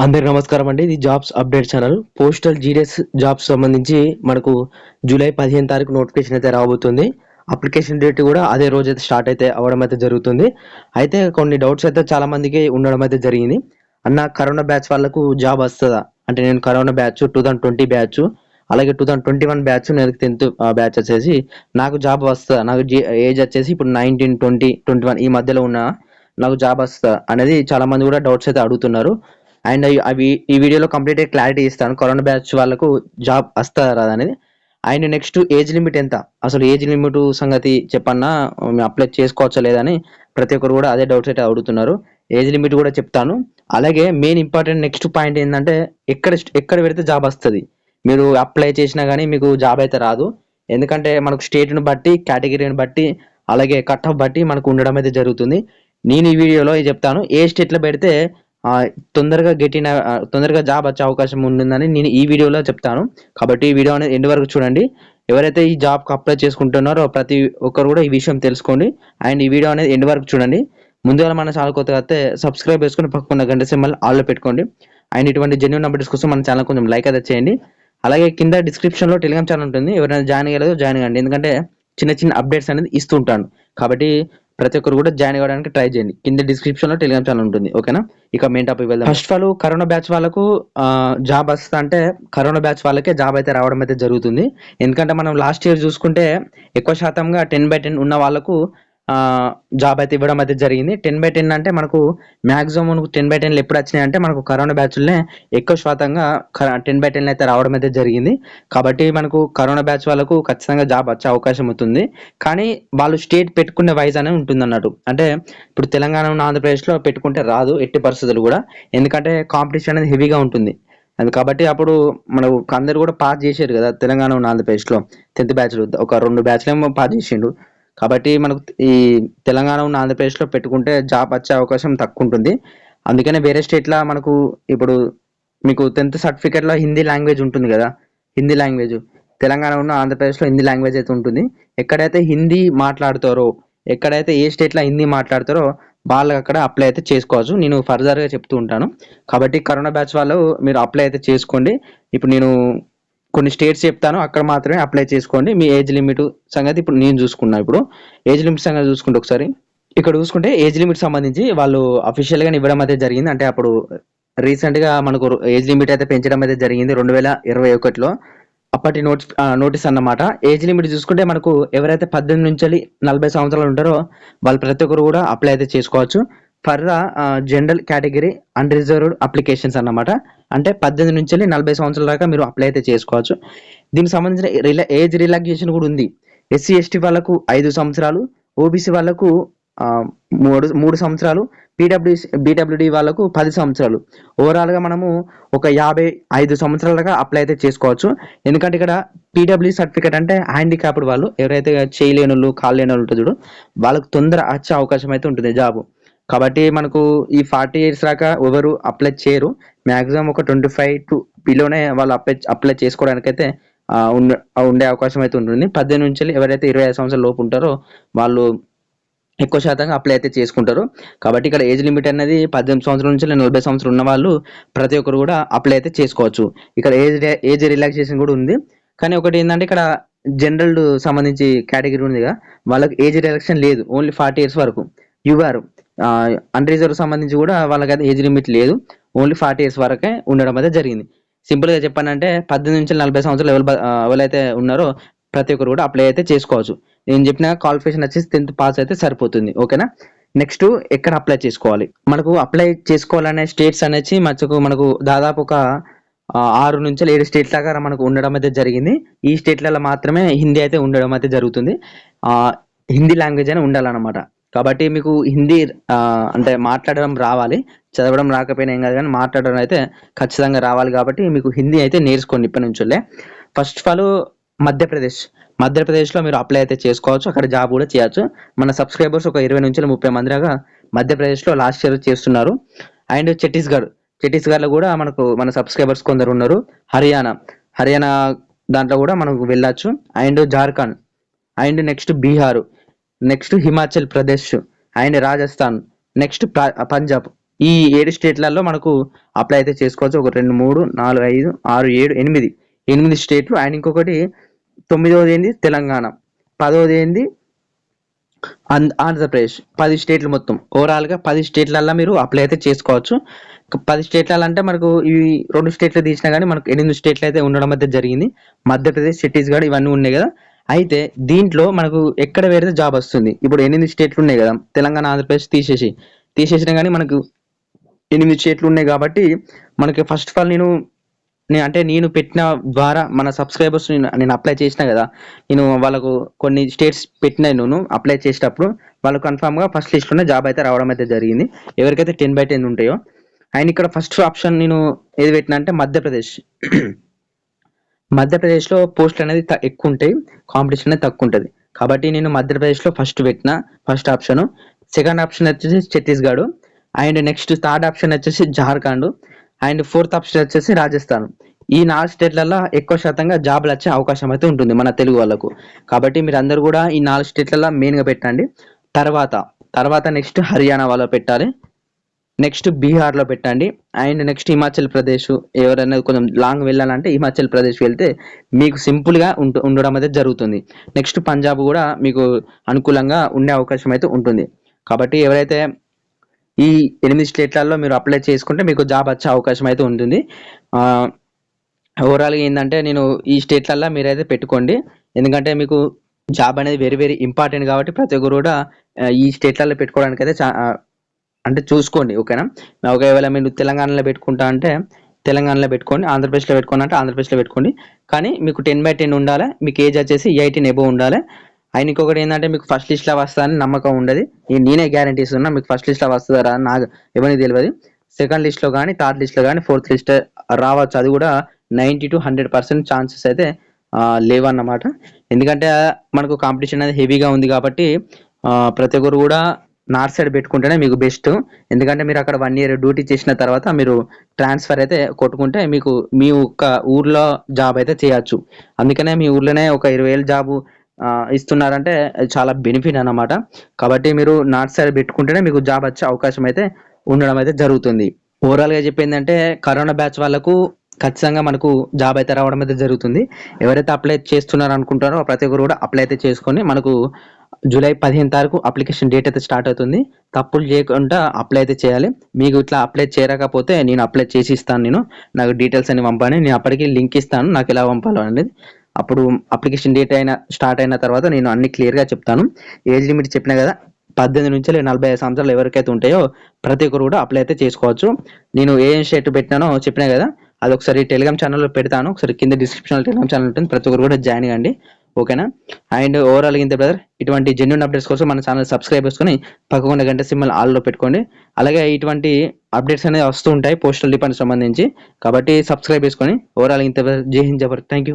అందరికి నమస్కారం అండి. ఇది jobs update channel. Postal GDS jobs సంబంధించి మనకు జూలై పదిహేను తారీఖు నోటిఫికేషన్ అయితే రాబోతుంది. అప్లికేషన్ డేట్ కూడా అదే రోజు అయితే స్టార్ట్ అయితే అవ్వడం అయితే జరుగుతుంది. అయితే కొన్ని డౌట్స్ అయితే చాలా మందికి ఉండడం అయితే జరిగింది. అన్న కరోనా బ్యాచ్ వాళ్ళకు జాబ్ వస్తుందా? అంటే నేను corona batch two thousand twenty batch అలాగే two thousand twenty one batch నేను టెన్త్ బ్యాచ్ వచ్చేసి నాకు జాబ్ వస్తుందా? నాకు ఏజ్ వచ్చేసి ఇప్పుడు నైన్టీన్ ట్వంటీ ట్వంటీ వన్ ఈ మధ్యలో ఉన్న నాకు జాబ్ వస్తుందా? అనేది చాలా మంది కూడా డౌట్స్ అయితే అడుగుతున్నారు. అండ్ అవి ఈ వీడియోలో కంప్లీట్ క్లారిటీ ఇస్తాను. కరోనా బ్యాచ్ వాళ్ళకు జాబ్ వస్తారా అనేది. అండ్ నెక్స్ట్ ఏజ్ లిమిట్ ఎంత? అసలు ఏజ్ లిమిట్ సంగతి చెప్పన్నా అప్లై చేసుకోవచ్చా లేదని ప్రతి ఒక్కరు కూడా అదే డౌట్స్ అయితే అడుగుతున్నారు. ఏజ్ లిమిట్ కూడా చెప్తాను. అలాగే మెయిన్ ఇంపార్టెంట్ నెక్స్ట్ పాయింట్ ఏంటంటే ఎక్కడ ఎక్కడ పెడితే జాబ్ వస్తుంది? మీరు అప్లై చేసినా కానీ మీకు జాబ్ అయితే రాదు. ఎందుకంటే మనకు స్టేట్ని బట్టి కేటగిరీని బట్టి అలాగే కట్ ఆఫ్ బట్టి మనకు ఉండడం అయితే జరుగుతుంది. నేను ఈ వీడియోలో చెప్తాను. ఏ స్టేట్లో పెడితే తొందరగా గెటిన తొందరగా జాబ్ వచ్చే అవకాశం ఉంటుందని నేను ఈ వీడియోలో చెప్తాను. కాబట్టి ఈ వీడియో అనేది ఎండ్ వరకు చూడండి. ఎవరైతే ఈ జాబ్కి అప్లై చేసుకుంటున్నారో ప్రతి ఒక్కరు కూడా ఈ విషయం తెలుసుకోండి. అండ్ ఈ వీడియో అనేది ఎండ్ వరకు చూడండి. ముందుగా మన ఛానల్ కొత్తగా అయితే సబ్స్క్రైబ్ చేసుకుని పక్కన గంట సింబల్ ఆల్లో పెట్టుకోండి. అండ్ ఇటువంటి జెన్యున్ అప్డేట్స్ కోసం మన ఛానల్ కొంచెం లైక్ అయితే చేయండి. అలాగే కింద డిస్క్రిప్షన్లో టెలిగ్రామ్ ఛానల్ ఉంటుంది. ఎవరైనా జాయిన్ అయ్యలేదో జాయిన్ కండి. ఎందుకంటే చిన్న చిన్న అప్డేట్స్ అనేది ఇస్తుంటాను కాబట్టి ప్రతి ఒక్కరు కూడా జాయిన్ అవ్వడానికి ట్రై చేయండి. కింద డిస్క్రిప్షన్లో టెలిగ్రామ్ ఛానల్ ఉంటుంది. ఓకేనా ఇక మెయిన్ టాపిక్ వెళ్దాం. First of all corona batch వాళ్ళకు జాబ్ వస్తా అంటే కరోనా బ్యాచ్ వాళ్ళకే జాబ్ అయితే రావడం అయితే జరుగుతుంది. ఎందుకంటే మనం లాస్ట్ ఇయర్ చూసుకుంటే ఎక్కువ శాతంగా టెన్ బై టెన్ ఉన్న వాళ్ళకు జాబ్ అయితే ఇవ్వడం అయితే జరిగింది. టెన్ బై టెన్ అంటే మనకు మాక్సిమం మనకు టెన్ బై టెన్లు ఎప్పుడు వచ్చినాయి అంటే మనకు కరోనా బ్యాచ్లనే ఎక్కువ శాతంగా టెన్ బై టెన్ అయితే రావడం అయితే జరిగింది. కాబట్టి మనకు కరోనా బ్యాచ్ వాళ్ళకు ఖచ్చితంగా జాబ్ వచ్చే అవకాశం అవుతుంది కానీ వాళ్ళు స్టేట్ పెట్టుకునే వైజ్ అనే ఉంటుంది అన్నట్టు. అంటే ఇప్పుడు తెలంగాణ ఉన్న ఆంధ్రప్రదేశ్లో పెట్టుకుంటే రాదు ఎట్టి పరిస్థితులు కూడా. ఎందుకంటే కాంపిటీషన్ అనేది హెవీగా ఉంటుంది. అది కాబట్టి అప్పుడు మనకు అందరు కూడా పాస్ చేశారు కదా తెలంగాణ ఉన్న ఆంధ్రప్రదేశ్లో టెన్త్ బ్యాచ్లు. ఒక రెండు బ్యాచ్లు ఏమో పాస్ చేసిండు కాబట్టి మనకు ఈ తెలంగాణ ఉన్న ఆంధ్రప్రదేశ్లో పెట్టుకుంటే జాబ్ వచ్చే అవకాశం తక్కువ ఉంటుంది అందుకనే వేరే స్టేట్లో మనకు ఇప్పుడు మీకు టెన్త్ సర్టిఫికేట్లో హిందీ లాంగ్వేజ్ ఉంటుంది కదా హిందీ లాంగ్వేజ్. తెలంగాణ ఉన్న ఆంధ్రప్రదేశ్లో హిందీ లాంగ్వేజ్ అయితే ఉంటుంది. ఎక్కడైతే హిందీ మాట్లాడతారో ఎక్కడైతే ఏ స్టేట్లో హిందీ మాట్లాడతారో వాళ్ళకి అక్కడ అప్లై అయితే చేసుకోవచ్చు. నేను ఫర్దర్గా చెప్తూ ఉంటాను. కాబట్టి కరోనా బ్యాచ్ వాళ్ళు మీరు అప్లై అయితే చేసుకోండి. ఇప్పుడు నేను కొన్ని స్టేట్స్ చెప్తాను అక్కడ మాత్రమే అప్లై చేసుకోండి. మీ ఏజ్ లిమిట్ సంగతి ఇప్పుడు నేను చూసుకున్నా ఇప్పుడు. ఏజ్ లిమిట్ సంగతి చూసుకుంటే ఒకసారి ఇక్కడ చూసుకుంటే ఏజ్ లిమిట్ సంబంధించి వాళ్ళు అఫీషియల్గా ఇవ్వడం అయితే జరిగింది. అంటే అప్పుడు రీసెంట్గా మనకు ఏజ్ లిమిట్ అయితే పెంచడం అయితే జరిగింది రెండు వేల ఇరవై ఒకటిలో. అప్పటి నోటిస్ నోటీస్ అన్నమాట. ఏజ్ లిమిట్ చూసుకుంటే మనకు ఎవరైతే పద్దెనిమిది నుంచి నలభై సంవత్సరాలు ఉంటారో వాళ్ళు ప్రతి ఒక్కరు కూడా అప్లై అయితే చేసుకోవచ్చు. For the general category unreserved applications అన్నమాట. అంటే పద్దెనిమిది నుంచి నలభై సంవత్సరాల దాకా మీరు అప్లై అయితే చేసుకోవచ్చు. దీనికి సంబంధించిన రిలా ఏజ్ రిలాక్సేషన్ కూడా ఉంది. ఎస్సీ ఎస్టీ వాళ్ళకు ఐదు సంవత్సరాలు ఓబీసీ వాళ్ళకు మూడు మూడు సంవత్సరాలు పీడబ్ల్యూ బీడబ్ల్యూడి వాళ్ళకు పది సంవత్సరాలు. ఓవరాల్గా మనము ఒక యాభై ఐదు సంవత్సరాలుగా అప్లై అయితే చేసుకోవచ్చు. ఎందుకంటే ఇక్కడ పీడబ్ల్యూ సర్టిఫికేట్ అంటే హ్యాండిక్యాప్డ్ వాళ్ళు ఎవరైతే చేయలేని వాళ్ళు కాలు వాళ్ళు చూడు వాళ్ళకు తొందర వచ్చే అవకాశం అయితే ఉంటుంది జాబ్. కాబట్టి మనకు ఈ ఫార్టీ ఇయర్స్ దాకా ఎవరు అప్లై చేయరు. మ్యాక్సిమం ఒక ట్వంటీ ఫైవ్ టు బిలోనే వాళ్ళు అప్లై అప్లై చేసుకోవడానికి అయితే ఉండ- ఉండే అవకాశం అయితే ఉంటుంది. పద్దెనిమిది నుంచి ఎవరైతే ఇరవై ఐదు సంవత్సరాల లోపు ఉంటారో వాళ్ళు ఎక్కువ శాతంగా అప్లై అయితే చేసుకుంటారు. కాబట్టి ఇక్కడ ఏజ్ లిమిట్ అనేది పద్దెనిమిది సంవత్సరాల నుంచి నలభై సంవత్సరాలు ఉన్న వాళ్ళు ప్రతి ఒక్కరు కూడా అప్లై అయితే చేసుకోవచ్చు. ఇక్కడ ఏజ్ ఏజ్ రిలాక్సేషన్ కూడా ఉంది. కానీ ఒకటి ఏంటంటే ఇక్కడ జనరల్ సంబంధించి కేటగిరీ ఉందిగా వాళ్ళకి ఏజ్ రిలాక్సేషన్ లేదు. ఓన్లీ ఫార్టీ ఇయర్స్ వరకు. యువర్ అన్రిజర్వ్ సంబంధించి కూడా వాళ్ళకి అయితే ఏజ్ లిమిట్ లేదు. ఓన్లీ ఫార్టీ ఇయర్స్ వరకే ఉండడం అయితే జరిగింది. సింపుల్గా చెప్పానంటే పద్దెనిమిది నుంచి నలభై సంవత్సరాలు ఎవరు ఎవరైతే ఉన్నారో ప్రతి ఒక్కరు కూడా అప్లై అయితే చేసుకోవచ్చు. నేను చెప్పిన క్వాలిఫికేషన్ వచ్చేసి టెన్త్ పాస్ అయితే సరిపోతుంది. ఓకేనా నెక్స్ట్ ఎక్కడ అప్లై చేసుకోవాలి? మనకు అప్లై చేసుకోవాలనే స్టేట్స్ అనేసి మనకు మనకు దాదాపు ఒక ఆరు నుంచి ఏడు స్టేట్ల దాకా మనకు ఉండడం అయితే జరిగింది. ఈ స్టేట్లలో మాత్రమే హిందీ అయితే ఉండడం అయితే జరుగుతుంది. హిందీ లాంగ్వేజ్ అని ఉండాలన్నమాట. కాబట్టి మీకు హిందీ అంటే మాట్లాడడం రావాలి. చదవడం రాకపోయినా ఏం కాదు కానీ మాట్లాడడం అయితే ఖచ్చితంగా రావాలి కాబట్టి మీకు హిందీ అయితే నేర్చుకోండి ఇప్పటి నుంచులే ఫస్ట్ ఆఫ్ ఆల్ మధ్యప్రదేశ్. మధ్యప్రదేశ్లో మీరు అప్లై అయితే చేసుకోవచ్చు. అక్కడ జాబ్ కూడా చేయొచ్చు. మన సబ్స్క్రైబర్స్ ఒక ఇరవై నుంచి ముప్పై మంది దాకా మధ్యప్రదేశ్లో లాస్ట్ ఇయర్ చేస్తున్నారు. అండ్ ఛత్తీస్గఢ్. ఛత్తీస్గఢ్లో కూడా మనకు మన సబ్స్క్రైబర్స్ కొందరు ఉన్నారు. హర్యానా. హర్యానా దాంట్లో కూడా మనకు వెళ్ళచ్చు. And Jharkhand. And next Bihar. Next Himachal Pradesh and Rajasthan. Next Punjab ఈ ఏడు స్టేట్లలో మనకు అప్లై అయితే చేసుకోవచ్చు. ఒక రెండు మూడు నాలుగు ఐదు ఆరు ఏడు ఎనిమిది. ఎనిమిది స్టేట్లు. అండ్ ఇంకొకటి తొమ్మిదవది ఏంది? తెలంగాణ. పదవది ఏంది? ఆంధ్ర ఆంధ్రప్రదేశ్. పది స్టేట్లు మొత్తం. ఓవరాల్గా పది స్టేట్లల్లో మీరు అప్లై అయితే చేసుకోవచ్చు. పది స్టేట్లలో అంటే మనకు ఇవి రెండు స్టేట్లు తీసినా కానీ మనకు ఎనిమిది స్టేట్లు అయితే ఉండడం అయితే జరిగింది. మధ్యప్రదేశ్ ఛత్తీస్గఢ్ ఇవన్నీ ఉన్నాయి కదా. అయితే దీంట్లో మనకు ఎక్కడ పెడితే జాబ్ వస్తుంది? ఇప్పుడు ఎనిమిది స్టేట్లు ఉన్నాయి కదా తెలంగాణ ఆంధ్రప్రదేశ్ తీసేసి. తీసేసినా కానీ మనకు ఎనిమిది స్టేట్లు ఉన్నాయి కాబట్టి మనకి ఫస్ట్ ఆఫ్ ఆల్ నేను నేను అంటే నేను పెట్టిన ద్వారా మన సబ్స్క్రైబర్స్ నేను అప్లై చేసిన కదా నేను వాళ్ళకు కొన్ని స్టేట్స్ పెట్టిన నేను అప్లై చేసేటప్పుడు వాళ్ళు కన్ఫామ్గా ఫస్ట్ లిస్ట్లోనే జాబ్ అయితే రావడం అయితే జరిగింది. ఎవరికైతే టెన్ బై టెన్ ఉంటాయో. అండ్ ఇక్కడ ఫస్ట్ ఆప్షన్ నేను ఏది పెట్టిన అంటే మధ్యప్రదేశ్. మధ్యప్రదేశ్లో పోస్టులు అనేది త- ఎక్కువ ఉంటాయి కాంపిటీషన్ అనేది తక్కువ ఉంటుంది కాబట్టి నేను మధ్యప్రదేశ్లో ఫస్ట్ పెట్టిన ఫస్ట్ ఆప్షన్ సెకండ్ ఆప్షన్ వచ్చేసి Chhattisgarh. And next third option వచ్చేసి జార్ఖండ్. అండ్ ఫోర్త్ ఆప్షన్ వచ్చేసి రాజస్థాన్. ఈ నాలుగు స్టేట్లలో ఎక్కువ శాతంగా జాబ్లు వచ్చే అవకాశం అయితే ఉంటుంది మన తెలుగు వాళ్ళకు. కాబట్టి మీరు అందరూ కూడా ఈ నాలుగు స్టేట్లలో మెయిన్గా పెట్టండి. తర్వాత తర్వాత నెక్స్ట్ హర్యానా వాళ్ళు పెట్టాలి. నెక్స్ట్ బీహార్లో పెట్టండి. అండ్ నెక్స్ట్ హిమాచల్ ప్రదేశ్ ఎవరైనా కొంచెం లాంగ్ వెళ్ళాలంటే హిమాచల్ ప్రదేశ్ వెళ్తే మీకు సింపుల్గా ఉంటు ఉండడం అయితే జరుగుతుంది. నెక్స్ట్ పంజాబ్ కూడా మీకు అనుకూలంగా ఉండే అవకాశం అయితే ఉంటుంది. కాబట్టి ఎవరైతే ఈ ఎనిమిది స్టేట్లలో మీరు అప్లై చేసుకుంటే మీకు జాబ్ వచ్చే అవకాశం అయితే ఉంటుంది. ఓవరాల్గా ఏంటంటే నేను ఈ స్టేట్లల్లో మీరైతే పెట్టుకోండి. ఎందుకంటే మీకు జాబ్ అనేది వెరీ వెరీ ఇంపార్టెంట్ కాబట్టి ప్రతి ఒక్కరు కూడా ఈ స్టేట్లలో పెట్టుకోవడానికి అయితే చా- అంటే చూసుకోండి ఓకేనా? ఒకవేళ మీరు తెలంగాణలో పెట్టుకుంటా అంటే తెలంగాణలో పెట్టుకోండి ఆంధ్రప్రదేశ్లో పెట్టుకోండి అంటే ఆంధ్రప్రదేశ్లో పెట్టుకోండి. కానీ మీకు టెన్ బై టెన్ ఉండాలి మీకు ఏజ్ వచ్చేసి ఎయిటీన్ ఎబో ఉండాలి. ఆయన ఇంకొకటి ఏంటంటే మీకు ఫస్ట్ లిస్ట్లో వస్తుందని నమ్మకం ఉండదు. నేనే గ్యారంటీ ఇస్తున్నా మీకు ఫస్ట్ లిస్ట్లో వస్తుందా నాకు ఎవరికి తెలియదు. సెకండ్ లిస్ట్లో కానీ థర్డ్ లిస్ట్లో కానీ ఫోర్త్ లిస్ట్ రావచ్చు. అది కూడా ninety to hundred percent chances అయితే లేవన్నమాట. ఎందుకంటే మనకు కాంపిటీషన్ అనేది హెవీగా ఉంది కాబట్టి ప్రతి ఒక్కరు కూడా నార్త్ సైడ్ పెట్టుకుంటేనే మీకు బెస్ట్. ఎందుకంటే మీరు అక్కడ వన్ ఇయర్ డ్యూటీ చేసిన తర్వాత మీరు ట్రాన్స్ఫర్ అయితే కొట్టుకుంటే మీకు మీ ఒక్క ఊర్లో జాబ్ అయితే చేయొచ్చు. అందుకనే మీ ఊర్లోనే ఒక ఇరవై వేలు జాబు ఇస్తున్నారంటే చాలా బెనిఫిట్ అన్నమాట. కాబట్టి మీరు నార్త్ సైడ్ పెట్టుకుంటేనే మీకు జాబ్ వచ్చే అవకాశం అయితే ఉండడం అయితే జరుగుతుంది. ఓవరాల్గా చెప్పిందంటే కరోనా బ్యాచ్ వాళ్ళకు ఖచ్చితంగా మనకు జాబ్ అయితే రావడం అయితే జరుగుతుంది. ఎవరైతే అప్లై చేస్తున్నారు అనుకుంటారో ప్రతి ఒక్కరు కూడా అప్లై అయితే చేసుకొని మనకు జూలై పదిహేను తారీఖు అప్లికేషన్ డేట్ అయితే స్టార్ట్ అవుతుంది. తప్పులు చేయకుండా అప్లై అయితే చేయాలి. మీకు ఇట్లా అప్లై చేయకపోతే నేను అప్లై చేసి ఇస్తాను నేను. నాకు డీటెయిల్స్ అని పంపాను నేను అప్పటికి లింక్ ఇస్తాను. నాకు ఎలా పంపాలో అనేది. అప్పుడు అప్లికేషన్ డేట్ అయిన స్టార్ట్ అయిన తర్వాత నేను అన్ని క్లియర్గా చెప్తాను. ఏజ్ లిమిట్ చెప్పినా కదా పద్దెనిమిది నుంచి నలభై ఐదు సంవత్సరాలు ఎవరికైతే ఉంటాయో ప్రతి ఒక్కరు కూడా అప్లై అయితే చేసుకోవచ్చు. నేను ఏ షర్ట్ పెట్టినానో చెప్పినా కదా అది ఒకసారి టెలిగ్రామ్ ఛానల్లో పెడతాను. ఒకసారి కింద డిస్క్రిప్షన్లో టెలిగ్రామ్ ఛానల్ ఉంటుంది. ప్రతి ఒక్కరు కూడా జాయిన్ కండి ఓకేనా? అండ్ ఓవరాల్ ఇంత బ్రదర్ ఇటువంటి జెన్యున్ అప్డేట్స్ కోసం మన ఛానల్ సబ్స్క్రైబ్ చేసుకొని పక్కకుండా గంట సింబల్ ఆల్లో పెట్టుకోండి. అలాగే ఇటువంటి అప్డేట్స్ అనేవి వస్తూ ఉంటాయి పోస్టల్ డిపార్ట్మెంట్ సంబంధించి. కాబట్టి సబ్స్క్రైబ్ చేసుకొని ఓవరాల్ ఇంత జై హింద్ జబర్ థ్యాంక్ యూ